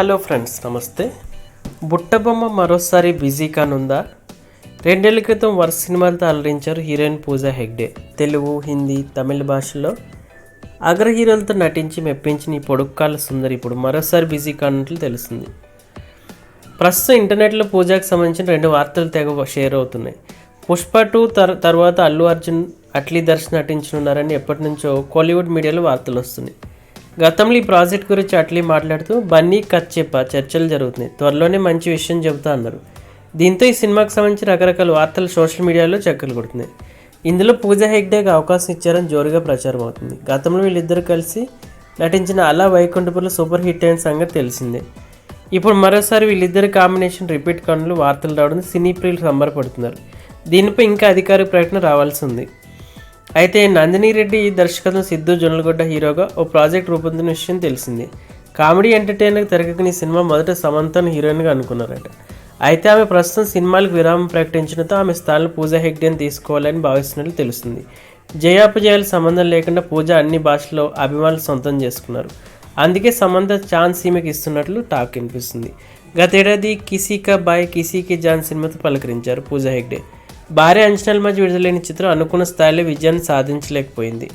Hello friends నమస్తే. బుట్టబొమ్మ మరోసారి busy కానుందా? రెండేళ్ళ క్రితం వరుస సినిమాలతో అలరించారు హీరోయిన్ పూజా హెగ్డే. తెలుగు హిందీ తమిళ భాషలో అగ్ర హీరోలతో నటించి మెప్పించిన ఈ పొడుక్కాల సుందరి ఇప్పుడు మరోసారి బిజీ కానున్నట్లు తెలుస్తుంది. ప్రస్తుతం ఇంటర్నెట్లో పూజాకి సంబంధించిన రెండు వార్తలు తెగ షేర్ అవుతున్నాయి. పుష్ప టూ తర్ తర్వాత అల్లు అర్జున్ అట్లీ దర్శన్ నటించనున్నారని ఎప్పటి నుంచో కోలీవుడ్ మీడియాలో వార్తలు వస్తున్నాయి. గతంలో ఈ ప్రాజెక్ట్ గురించి అట్లీ మాట్లాడుతూ బన్నీ కథ చెప్ప చర్చలు జరుగుతున్నాయి. త్వరలోనే మంచి విషయం చెబుతా అన్నారు. దీంతో ఈ సినిమాకి సంబంధించి రకరకాల వార్తలు సోషల్ మీడియాలో చక్కర్లు కొడుతున్నాయి. ఇందులో పూజా హెగ్డేకి అవకాశం ఇచ్చారని జోరుగా ప్రచారం అవుతుంది. గతంలో వీళ్ళిద్దరూ కలిసి నటించిన అలా వైకుంఠపులో సూపర్ హిట్ అయిన సంగతి తెలిసిందే. ఇప్పుడు మరోసారి వీళ్ళిద్దరి కాంబినేషన్ రిపీట్ కానులు వార్తలు రావడం సినీ ప్రియులు సంబరపడుతున్నారు. దీనిపై ఇంకా అధికారిక ప్రకటన రావాల్సి ఉంది. అయితే నందిని రెడ్డి దర్శకత్వం సిద్ధు జొన్నలగొడ్డ హీరోగా ఓ ప్రాజెక్ట్ రూపొందిన విషయం తెలిసింది. కామెడీ ఎంటర్టైనర్ తెరకెక్కిన ఈ సినిమా మొదట సమంతను హీరోయిన్గా అనుకున్నారట. అయితే ఆమె ప్రస్తుతం సినిమాలకు విరామం ప్రకటించడంతో ఆమె స్థానంలో పూజా హెగ్డేని తీసుకోవాలని భావిస్తున్నట్లు తెలుస్తుంది. జయాపజయాలు సంబంధం లేకుండా పూజ అన్ని భాషల్లో అభిమానులు సొంతం చేసుకున్నారు. అందుకే సమంత ఛాన్స్ ఈమెకి ఇస్తున్నట్లు టాక్ వినిపిస్తుంది. గతేడాది కిసీకా బాయ్ కిసీకి జాన్ సినిమాతో పలకరించారు పూజా హెగ్డే. భారీ అంచనాల మధ్య విడుదలైన చిత్రం అనుకున్న స్థాయిలో విజయాన్ని సాధించలేకపోయింది.